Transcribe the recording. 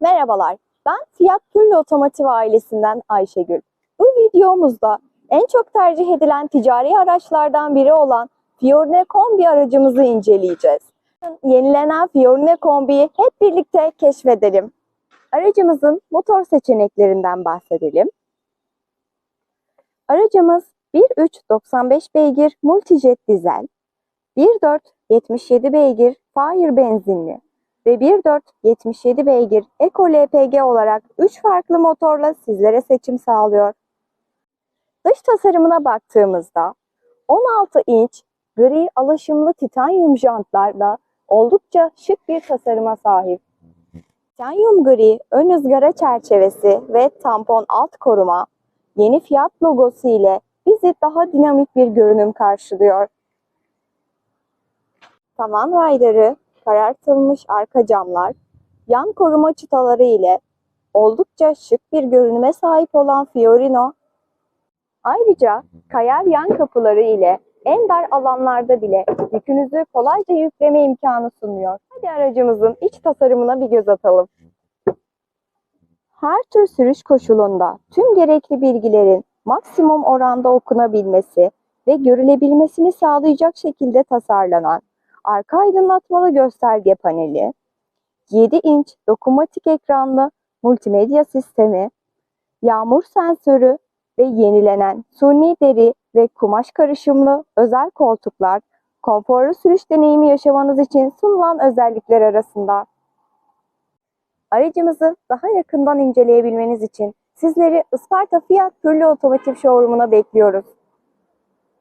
Merhabalar, ben Fiyat Pürlü Otomotiv ailesinden Ayşegül. Bu videomuzda en çok tercih edilen ticari araçlardan biri olan Fiorino Kombi aracımızı inceleyeceğiz. Yenilenen Fiorino Kombi'yi hep birlikte keşfedelim. Aracımızın motor seçeneklerinden bahsedelim. Aracımız 1.3 95 beygir multijet dizel, 1.4 77 beygir Fire benzinli, ve 1.4 77 beygir Eco LPG olarak 3 farklı motorla sizlere seçim sağlıyor. Dış tasarımına baktığımızda 16 inç gri alaşımlı titanyum jantlarla oldukça şık bir tasarıma sahip. Titanyum gri ön ızgara çerçevesi ve tampon alt koruma yeni fiyat logosu ile bizi daha dinamik bir görünüm karşılıyor. Tavan rayları karartılmış arka camlar, yan koruma çıtaları ile oldukça şık bir görünüme sahip olan Fiorino, ayrıca kayar yan kapıları ile en dar alanlarda bile yükünüzü kolayca yükleme imkanı sunuyor. Hadi aracımızın iç tasarımına bir göz atalım. Her tür sürüş koşulunda tüm gerekli bilgilerin maksimum oranda okunabilmesi ve görülebilmesini sağlayacak şekilde tasarlanan arka aydınlatmalı gösterge paneli, 7 inç dokunmatik ekranlı multimedya sistemi, yağmur sensörü ve yenilenen suni deri ve kumaş karışımlı özel koltuklar, konforlu sürüş deneyimi yaşamanız için sunulan özellikler arasında. Aracımızı daha yakından inceleyebilmeniz için sizleri Isparta Fiyat Pürlü Otomotiv Showroom'una bekliyoruz.